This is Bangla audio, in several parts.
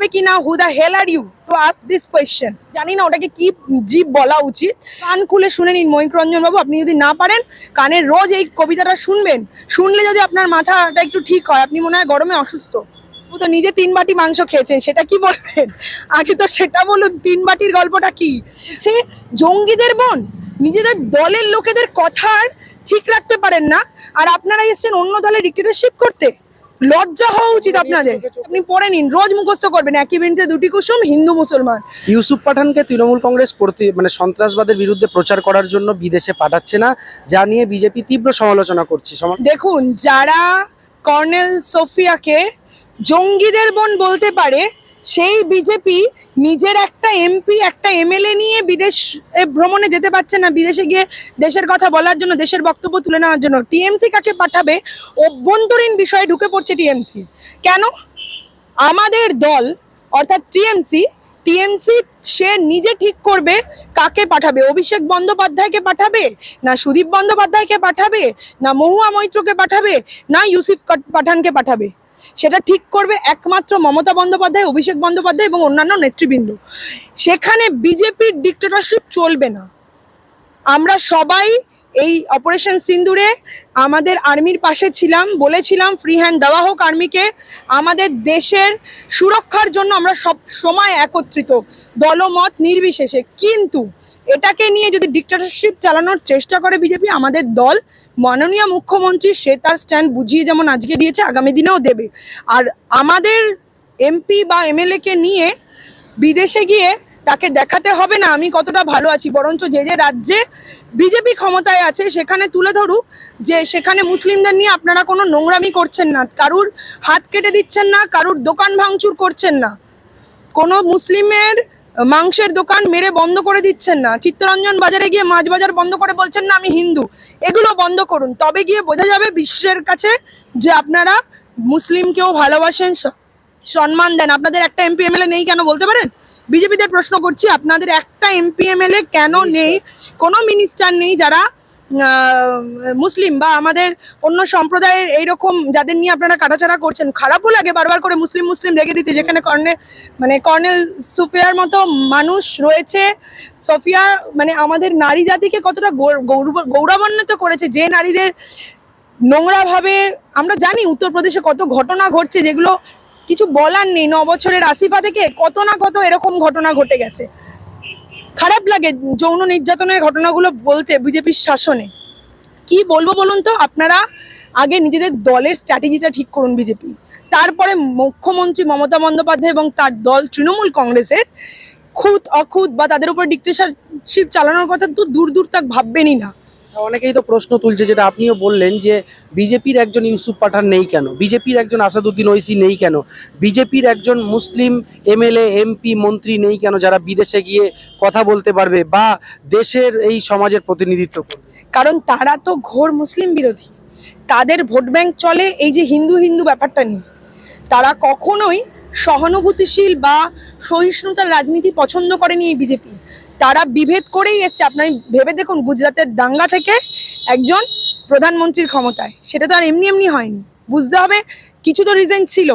যাবে কি না who the hell are you to ask this question জানি না ওটাকে কি জীব বলা উচিত। কান খুলে শুনে নিন ময়ূক রঞ্জন বাবু, আপনি যদি না পারেন, কানে রোজ এই কবিতাটা শুনবেন। শুনলে যদি আপনার মাথাটা একটু ঠিক হয়, আপনি মনে হয় গরমে অসুস্থ। ও তো নিজে তিন বাটি মাংস খেয়েছেন সেটা কি বলবেন? আগে তো সেটা বলুন, তিন বাটির গল্পটা কি? সে জঙ্গিদের বোন, নিজেদের দলের লোকেদের কথার ঠিক রাখতে পারেন না, আর আপনারা এসেছেন অন্য দলে ডিক্টেটরশিপ করতে। লজ্জা হওয়া উচিত আপনাদের। আপনি পড়ে নিন রোজ মুখস্থ করবেন। একই বিনতে দুটি কুসুম হিন্দু মুসলমান। ইউসুফ পাঠানকে তৃণমূল কংগ্রেস প্রতি মানে সন্ত্রাসবাদের বিরুদ্ধে প্রচার করার জন্য বিদেশে পাঠাচ্ছে না যা নিয়ে বিজেপি তীব্র সমালোচনা করছে। দেখুন যারা কর্নেল সোফিয়াকে জঙ্গিদের বোন বলতে পারে সেই বিজেপি নিজের একটা এমপি একটা এমএলএ নিয়ে বিদেশ ভ্রমণে যেতে পারছে না। বিদেশে গিয়ে দেশের কথা বলার জন্য, দেশের বক্তব্য তুলে নেওয়ার জন্য। টিএমসি কাকে পাঠাবে? অভ্যন্তরীণ বিষয়ে ঢুকে পড়ছে টিএমসি কেন? আমাদের দল, অর্থাৎ টিএমসি টিএমসি সে নিজে ঠিক করবে কাকে পাঠাবে? অভিষেক বন্দ্যোপাধ্যায়কে পাঠাবে? না সুদীপ বন্দ্যোপাধ্যায়কে পাঠাবে? না মহুয়া মৈত্রকে পাঠাবে? না ইউসুফ পাঠানকে পাঠাবে? সেটা ঠিক করবে একমাত্র মমতা বন্দ্যোপাধ্যায়, অভিষেক বন্দ্যোপাধ্যায় এবং অন্যান্য নেতৃবৃন্দ। সেখানে বিজেপির ডিক্টেটরশিপ চলবে না। আমরা সবাই এই অপারেশন সিন্দুরে আমাদের আর্মির পাশে ছিলাম, বলেছিলাম, ফ্রি হ্যান্ড দেওয়া হোক আর্মিকে। আমাদের দেশের সুরক্ষার জন্য আমরা সব সময় একত্রিত, দলমত নির্বিশেষে। কিন্তু এটাকে নিয়ে যদি ডিক্টেটরশিপ চালানোর চেষ্টা করে বিজেপি, আমাদের দল, মাননীয় মুখ্যমন্ত্রী, সে তার স্ট্যান্ড বুঝিয়ে যেমন আজকে দিয়েছে, আগামী দিনেও দেবে। আর আমাদের এমপি বা এমএলএকে নিয়ে বিদেশে গিয়ে তাকে দেখাতে হবে না, আমি কতটা ভালো আছি। বরঞ্চ যে যে রাজ্যে বিজেপি ক্ষমতায় আছে, সেখানে তুলে ধরুক যে সেখানে মুসলিমদের নিয়ে আপনারা কোনো নোংরামি করছেন না, কারুর হাত কেটে দিচ্ছেন না, কারুর দোকান ভাঙচুর করছেন না। কোনো মুসলিমের মাংসের দোকান মেরে বন্ধ করে দিচ্ছেন না। চিত্তরঞ্জন বাজারে গিয়ে মাছ বাজার বন্ধ করে বলছেন, না, আমি হিন্দু। এগুলো বন্ধ করুন। তবে গিয়ে বোঝা যাবে বিশ্বের কাছে যে আপনারা মুসলিমকেও ভালোবাসেন সম্মান দেন। আপনাদের একটা এমপি এমএলএ নেই কেন বলতে পারেন? বিজেপিদের প্রশ্ন করছি আপনাদের একটা এমপি এমএলএ কেন নেই? কোনো মিনিস্টার নেই যারা মুসলিম বা আমাদের অন্য সম্প্রদায়ের এইরকম যাদের নিয়ে আপনারা কাটাছাড়া করছেন। খারাপও লাগে বারবার করে মুসলিম মুসলিম রেখে দিতে। যেখানে কর্নে মানে কর্নেল সুফিয়ার মতো মানুষ রয়েছে। সফিয়া মানে আমাদের নারী জাতিকে কতটা গৌর- গৌরব- গৌরবান্বিত করেছে। যে নারীদের নোংরাভাবে আমরা জানি উত্তরপ্রদেশে কত ঘটনা ঘটছে যেগুলো কিছু বলার নেই, ন বছরের আসিফা থেকে কত না কত এরকম ঘটনা ঘটে গেছে। খারাপ লাগে যৌন নির্যাতনের ঘটনাগুলো বলতে বিজেপির শাসনে। কি বলব বলুন তো? আপনারা আগে নিজেদের দলের স্ট্র্যাটেজিটা ঠিক করুন বিজেপি। তারপরে মুখ্যমন্ত্রী মমতা বন্দ্যোপাধ্যায় এবং তার দল তৃণমূল কংগ্রেসের খুদ অখুদ বা তাদের উপর ডিক্টেশনশিপ চালানোর কথা তো দূর দূর তাক ভাববেনই না। অনেকেই তো প্রশ্ন তুলছে, যেটা আপনিও বললেন যে বিজেপির একজন ইউসুফ পাঠান নেই কেন? বিজেপির একজন আসাদুদ্দিন ঐসি নেই কেন? বিজেপির একজন মুসলিম এমএলএ, এমপি, মন্ত্রী নেই কেন, যারা বিদেশে গিয়ে কথা বলতে পারবে বা দেশের এই সমাজের প্রতিনিধিত্ব করবে? কারণ তারা তো ঘোর মুসলিম বিরোধী। তাদের ভোট ব্যাংক চলে এই যে হিন্দু হিন্দু ব্যাপারটা নিয়ে। তারা কখনোই সহানুভূতিশীল বা সহিষ্ণুতার রাজনীতি পছন্দ করেনি এই বিজেপি। তারা বিভেদ করেই এসছে। আপনার ভেবে দেখুন, গুজরাটের দাঙ্গা থেকে একজন প্রধানমন্ত্রীর ক্ষমতায়। সেটা তো আর এমনি এমনি হয়নি। বুঝতে হবে, কিছু তো রিজন ছিল।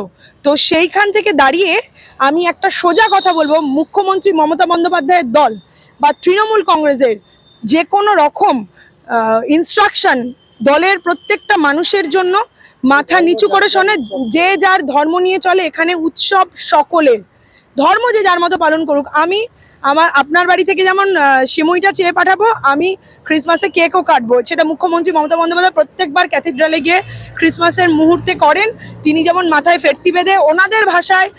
তো সেইখান থেকে দাঁড়িয়ে আমি একটা সোজা কথা বলব। মুখ্যমন্ত্রী মমতা বন্দ্যোপাধ্যায়ের দল বা তৃণমূল কংগ্রেসের যে কোনো রকম ইনস্ট্রাকশন দলের প্রত্যেকটা মানুষের জন্য মাথা নিচু করে শোনে, যে যার ধর্ম নিয়ে চলে এখানে উৎসব সকলের। ধর্ম যে যার মতো পালন করুক, আমি আমার, আপনার বাড়ি থেকে যেমন সিমুইটা চেয়ে পাঠাবো, আমি ক্রিসমাসে কেকও কাটবো। সেটা মুখ্যমন্ত্রী মমতা বন্দ্যোপাধ্যায় প্রত্যেকবার ক্যাথিড্রালে গিয়ে ক্রিসমাসের মুহূর্তে করেন। তিনি যেমন মাথায় ফেটটি বেঁধে ওনাদের ভাষায়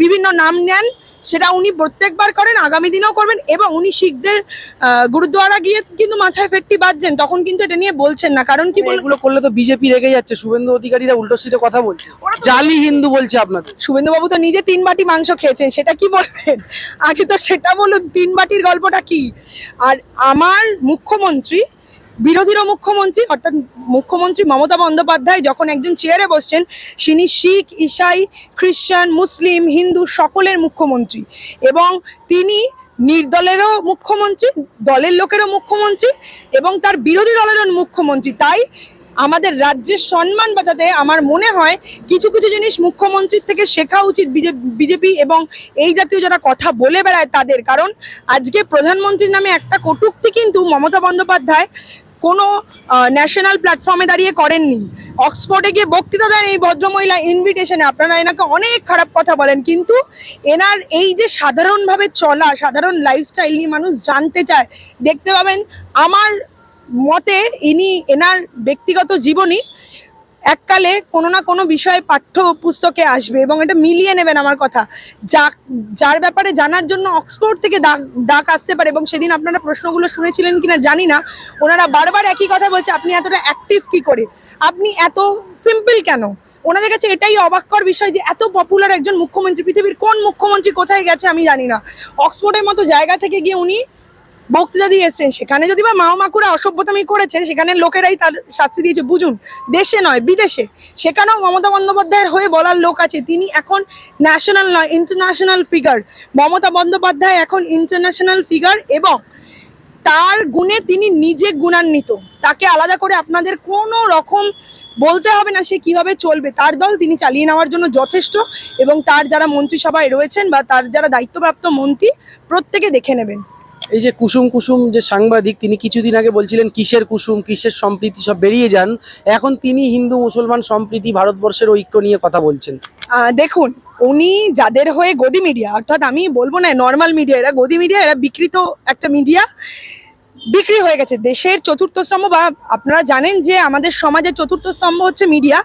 বিভিন্ন নাম নেন সেটা উনি প্রত্যেকবার করেন আগামী দিনেও করবেন এবং উনি শিখদের গুরুদ্বারা গিয়ে কিন্তু মাথায় ফেটটি বাঁধছেন। তখন কিন্তু এটা নিয়ে বলছেন না। কারণ কি বলব এগুলো করলে তো বিজেপি রেগে যাচ্ছে। শুভেন্দু অধিকারীরা উল্টো সিটে কথা বলছে। জালি হিন্দু বলছে আপনাদের। শুভেন্দুবাবু তো নিজে তিন বাটি মাংস খেয়েছেন সেটা কি বলবেন? আগে তো সেটা বলুন তিন বাটির গল্পটা কি? আর আমার মুখ্যমন্ত্রী বিরোধীরও মুখ্যমন্ত্রী, অর্থাৎ মুখ্যমন্ত্রী মমতা বন্দ্যোপাধ্যায় যখন একজন চেয়ারে বসছেন, তিনি শিখ, ইসাই খ্রিস্টান মুসলিম, হিন্দু সকলের মুখ্যমন্ত্রী এবং তিনি নির্দলেরও মুখ্যমন্ত্রী, দলের লোকেরও মুখ্যমন্ত্রী এবং তার বিরোধী দলেরও মুখ্যমন্ত্রী। তাই আমাদের রাজ্যের সম্মান বাঁচাতে আমার মনে হয় কিছু কিছু জিনিস মুখ্যমন্ত্রীর থেকে শেখা উচিত বিজেপি এবং এই জাতীয় যারা কথা বলে বেড়ায় তাদের। কারণ আজকে প্রধানমন্ত্রীর নামে একটা কটূক্তি কিন্তু মমতা বন্দ্যোপাধ্যায় কোনো ন্যাশনাল প্ল্যাটফর্মে দাঁড়িয়ে করেননি। অক্সফোর্ডে গিয়ে বক্তৃতা দেন এই ভদ্রমহিলা ইনভিটেশনে আপনারা এনাকে অনেক খারাপ কথা বলেন, কিন্তু এনার এই যে সাধারণভাবে চলা, সাধারণ লাইফস্টাইল নিয়ে মানুষ জানতে চায়, দেখতে পাবেন, আমার মতে ইনি এনার ব্যক্তিগত জীবনী এককালে কোনো না কোনো বিষয়ে পাঠ্য পুস্তকে আসবে এবং এটা মিলিয়ে নেবেন আমার কথা। যা, যার ব্যাপারে জানার জন্য অক্সফোর্ড থেকে ডাক ডাক আসতে পারে এবং সেদিন আপনারা প্রশ্নগুলো শুনেছিলেন কিনা জানি না। ওনারা বারবার একই কথা বলছে, আপনি এতটা অ্যাক্টিভ কি করে? আপনি এত সিম্পল কেন? ওনাদের কাছে এটাই অবাক্কর বিষয় যে এত পপুলার একজন মুখ্যমন্ত্রী, পৃথিবীর কোন মুখ্যমন্ত্রী কোথায় গেছে আমি জানি না। অক্সফোর্ডের মতো জায়গা থেকে গিয়ে উনি বক্তৃতা দিয়ে সেখানে যদি বা মাও মাকুরা অসভ্যতামি করেছে সেখানে লোকেরাই তার শাস্তি দিয়েছে। বুঝুন, দেশে নয়, বিদেশে। সেখানেও মমতা বন্দ্যোপাধ্যায়ের হয়ে বলার লোক আছে। তিনি এখন ন্যাশনাল নয় ইন্টারন্যাশনাল ফিগার মমতা বন্দ্যোপাধ্যায় এখন ইন্টারন্যাশনাল ফিগার এবং তার গুণে তিনি নিজে গুণান্বিত। তাকে আলাদা করে আপনাদের কোনো রকম বলতে হবে না সে কীভাবে চলবে। তার দল তিনি চালিয়ে নেওয়ার জন্য যথেষ্ট এবং তার যারা মন্ত্রিসভায় রয়েছেন বা তার যারা দায়িত্বপ্রাপ্ত মন্ত্রী, প্রত্যেকে দেখে নেবেন। এই যে কুসুম কুসুম যে সাংবাদিক, তিনি কিছুদিন আগে বলছিলেন, কিসের কুসুম, কিসের সম্প্রীতি, সব বেরিয়ে যান। এখন তিনি হিন্দু, মুসলমান সম্প্রীতি, ভারতবর্ষের ঐক্য নিয়ে কথা বলছেন। দেখুন, উনি যাদের হয়ে গদি মিডিয়া অর্থাৎ আমি বলব না নর্মাল মিডিয়া এরা গদি মিডিয়া এরা বিকৃত একটা মিডিয়া বিক্রি হয়ে গেছে। দেশের চতুর্থ স্তম্ভ বা আপনারা জানেন যে আমাদের সমাজের চতুর্থ স্তম্ভ হচ্ছে মিডিয়া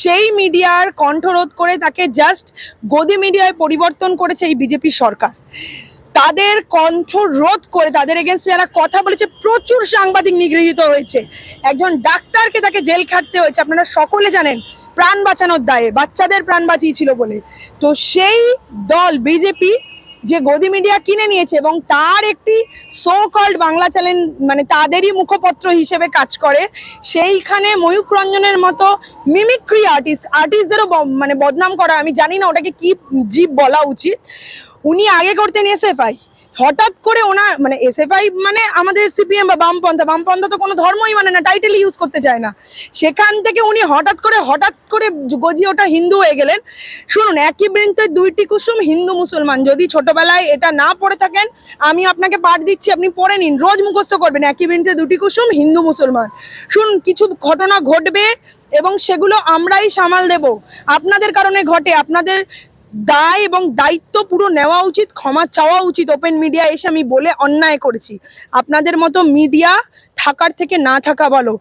সেই মিডিয়ার কণ্ঠরোধ করে তাকে জাস্ট গদি মিডিয়ায় পরিবর্তন করেছে এই বিজেপি সরকার। তাদের কণ্ঠ রোধ করে, তাদের এগেনস্টে যারা কথা বলেছে, প্রচুর সাংবাদিক নিগৃহীত হয়েছে। একজন ডাক্তারকে তাকে জেল খাটতে হয়েছে। আপনারা সকলে জানেন, প্রাণ বাঁচানোর দায়ে, বাচ্চাদের প্রাণ বাঁচিয়েছিল বলে। তো সেই দল বিজেপি যে গদি মিডিয়া কিনে নিয়েছে এবং তার একটি সো কল্ড বাংলা চ্যানেল মানে তাদেরই মুখপত্র হিসেবে কাজ করে, সেইখানে ময়ূক রঞ্জনের মতো মিমিক্রি আর্টিস্ট আর্টিস্টদেরও মানে বদনাম করা, আমি জানি না ওটাকে কি জীব বলা উচিত। উনি আগে করতেন এসএফআই হঠাৎ করে ওনার মানে এসএফআই মানে আমাদের সিপিএম বা বামপন্থা বামপন্থা তো কোনো ধর্মই মানে না টাইটেল ইউজ করতে চায় না। সেখান থেকে উনি হঠাৎ করে হঠাৎ করে গজি ওটা হিন্দু হয়ে গেলেন। শুনুন, একই বৃন্তের দুইটি কুসুম হিন্দু মুসলমান। যদি ছোটবেলায় এটা না পড়ে থাকেন, আমি আপনাকে পাঠ দিচ্ছি, আপনি পড়ে নিন, রোজ মুখস্থ করবেন। একই বৃন্তের দুটি কুসুম হিন্দু মুসলমান। শুনুন, কিছু ঘটনা ঘটবে এবং সেগুলো আমরাই সামাল দেব। আপনাদের কারণে ঘটে, আপনাদের দায় এবং দায়িত্ব পুরো নেওয়া উচিত, ক্ষমা চাওয়া উচিত। ওপেন মিডিয়া এসে আমি বলে অন্যায় করেছি। আপনাদের মতো মিডিয়া থাকার থেকে না থাকা ভালো।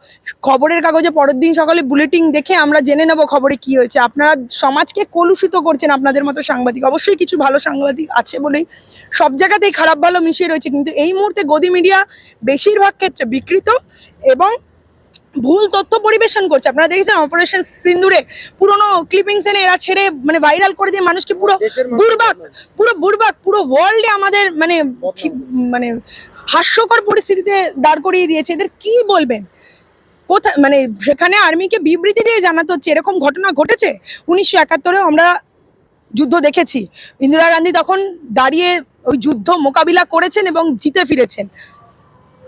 খবরের কাগজে পরের দিন সকালে বুলেটিন দেখে আমরা জেনে নেব খবরে কি হয়েছে। আপনারা সমাজকে কলুষিত করছেন আপনাদের মতো সাংবাদিক। অবশ্যই কিছু ভালো সাংবাদিক আছে বলেই সব জায়গাতেই খারাপ ভালো মিশিয়ে রয়েছে। কিন্তু এই মুহূর্তে গদি মিডিয়া বেশিরভাগ ক্ষেত্রে বিকৃত এবং ভুল তথ্য পরিবেশন করছে। আপনারা দেখেছেন অপারেশন সিন্দুরে পুরোনো ক্লিপিংস এনে এরা ছেড়ে মানে ভাইরাল করে দিয়ে মানুষকে পুরো বুড়বাক পুরো বুড়বাক পুরো ওয়ার্ল্ডে আমাদের মানে মানে হাস্যকর পরিস্থিতিতে দাঁড় করিয়ে দিয়েছে। এদের কি বলবেন? কোথায় মানে সেখানে আর্মিকে বিবৃতি দিয়ে জানাতে হচ্ছে। এরকম ঘটনা ঘটেছে? উনিশশো একাত্তরে আমরা যুদ্ধ দেখেছি। ইন্দিরা গান্ধী তখন দাঁড়িয়ে ওই যুদ্ধ মোকাবিলা করেছেন এবং জিতে ফিরেছেন।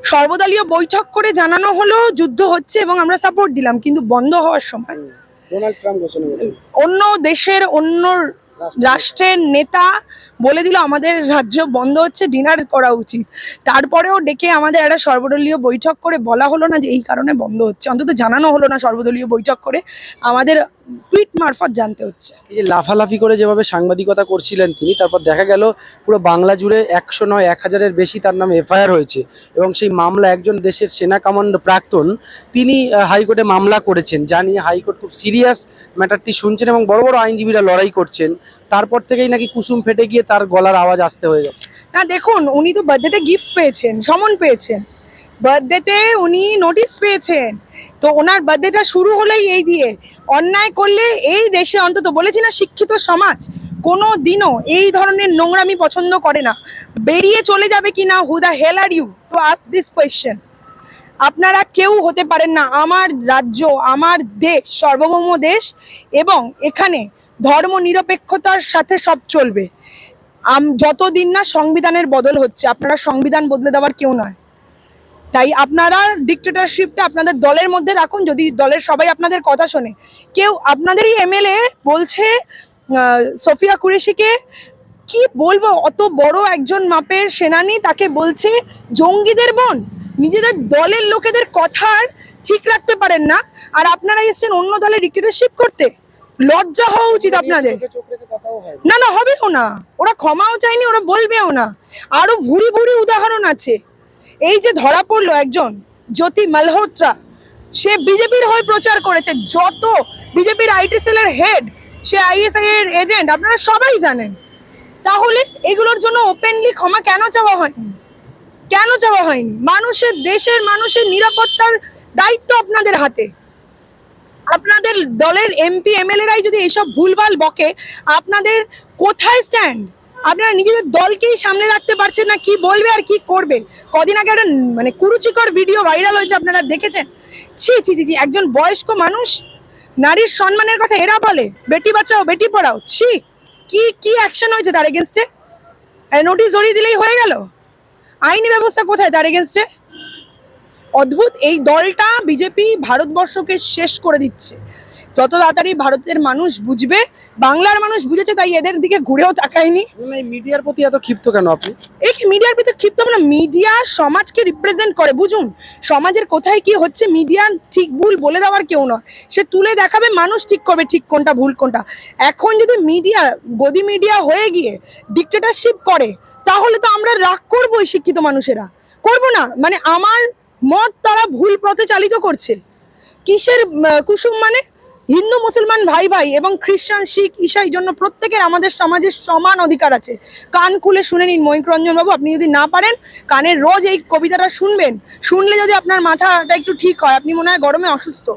সর্বদলীয় বৈঠক করে জানানো হলো যুদ্ধ হচ্ছে এবং আমরা সাপোর্ট দিলাম কিন্তু বন্ধ হওয়ার সময়। অন্য দেশের অন্য রাষ্ট্রের নেতা বলে দিল আমাদের রাজ্য বন্ধ হচ্ছে ডিনার করা উচিত। তারপরেও ডেকে আমাদের একটা সর্বদলীয় বৈঠক করে বলা হলো না যে এই কারণে বন্ধ হচ্ছে। অন্তত জানানো হলো না সর্বদলীয় বৈঠক করে। আমাদের টুইট মারফত জানতে হচ্ছে। এই যে লাফালাফি করে যেভাবে সাংবাদিকতা করছিলেন তিনি তারপর দেখা গেল পুরো বাংলা জুড়ে একশো নয় এক হাজারের বেশি তার নামে এফআইআর হয়েছে এবং সেই মামলা একজন দেশের সেনা কমান্ডো প্রাক্তন তিনি হাইকোর্টে মামলা করেছেন যা নিয়ে হাইকোর্ট খুব সিরিয়াস ম্যাটারটি শুনছেন এবং বড় বড় আইনজীবীরা লড়াই করছেন। তারপর থেকেই নাকি কুসুম ফেটে গিয়ে তার গলার আওয়াজ আসতে হয়ে গেছে। না দেখুন উনি তো বার্থডেতে গিফট পেয়েছেন সমন পেয়েছেন। বার্থডেতে উনি নোটিশ পেয়েছেন। তো ওনার বার্থডেটা শুরু হলেই এই দিয়ে। অন্যায় করলে এই দেশে অন্তত বলেছি না শিক্ষিত সমাজ কোনো দিনও এই ধরনের নোংরামি পছন্দ করে না। বেরিয়ে চলে যাবে কি না who the hell are you to ask this question আপনারা কেউ হতে পারেন না, আমার রাজ্য, আমার দেশ, সার্বভৌম দেশ এবং এখানে ধর্ম নিরপেক্ষতার সাথে সব চলবে। যতদিন না সংবিধানের বদল হচ্ছে, আপনারা সংবিধান বদলে দেওয়ার কেউ নয়। তাই আপনারা ডিক্টেটরশিপটা আপনাদের দলের মধ্যে রাখুন, যদি দলের সবাই আপনাদের কথা শোনে। কেউ আপনাদেরই এমএলএ বলছে সোফিয়া কুরেশিকে, কি বলব, অত বড় একজন মাপের সেনানি তাকে বলছে, জঙ্গিদের বোন, নিজেদের দলের লোকেদের কথার ঠিক রাখতে পারেন না। আর আপনারা এসেছেন অন্য দলে ডিক্টেটরশিপ করতে। লজ্জা হওয়া উচিত আপনাদের। না না, হবেও না। ওরা ক্ষমাও চায়নি, ওরা বলবেও না। আরও ভুরি ভুরি উদাহরণ আছে। এই যে ধরা পড়ল একজন জ্যোতি মালহোত্রা, সে বিজেপির হয়ে প্রচার করেছে। যত বিজেপির আইটি সেলের হেড সে আইএসআই এর এজেন্ট আপনারা সবাই জানেন। তাহলে এগুলোর জন্য ওপেনলি ক্ষমা কেন চাওয়া হয়নি? কেন চাওয়া হয়নি? মানুষের, দেশের মানুষের নিরাপত্তার দায়িত্ব আপনাদের হাতে। আপনাদের দলের এমপি এমএলএরাই যদি এইসব ভুলভাল বকে, আপনাদের কোথায় স্ট্যান্ড আপনারা নিজেদের দলকেই সামনে রাখতে পারছেন না, কি বলবে আর কি করবে? কদিন আগে একটা মানে কুরুচিকর ভিডিও ভাইরাল হয়েছে, আপনারা দেখেছেন? ছি ছি ছি ছি, একজন বয়স্ক মানুষ, নারীর সম্মানের কথা এরা বলে, বেটি বাঁচাও, বেটি পড়াও, ছি, কি কি অ্যাকশন হয়েছে তার এগেনস্টে নোটিশ ধরিয়ে দিলেই হয়ে গেল? আইনি ব্যবস্থা কোথায় তার এগেনস্টে অদ্ভুত, এই দলটা বিজেপি ভারতবর্ষকে শেষ করে দিচ্ছে। যত তাড়াতাড়ি ভারতের মানুষ বুঝবে বাংলার মানুষ বুঝেছে তাই এদের দিকে ঘুরেও তাকায়নি। মিডিয়ার প্রতি এত ক্ষিপ্ত কেন আপনি? এই কি মিডিয়ার প্রতি ক্ষিপ্ত না মিডিয়া সমাজকে রিপ্রেজেন্ট করে বুঝুন। সমাজের কোথায় কি হচ্ছে মিডিয়া ঠিক ভুল বলে দেওয়ার কেউ নয়। সে তুলে দেখাবে মানুষ ঠিক করবে ঠিক কোনটা ভুল কোনটা। এখন যদি মিডিয়া গদি মিডিয়া হয়ে গিয়ে ডিক্টেটারশিপ করে তাহলে তো আমরা রাগ করবোই শিক্ষিত মানুষেরা। করব না মানে আমার মত তারা ভুল পথে চালিত করছে। কিসের কুসুম মানে? হিন্দু, মুসলমান ভাই ভাই এবং খ্রিস্টান, শিখ ঈশাই জন্য প্রত্যেকের আমাদের সমাজে সমান অধিকার আছে। কান খুলে শুনে নিন মহিক রঞ্জন বাবু আপনি যদি না পারেন, কানের রোজ এই কবিতাটা শুনবেন। শুনলে যদি আপনার মাথাটা একটু ঠিক হয়, আপনি মনে হয় গরমে অসুস্থ।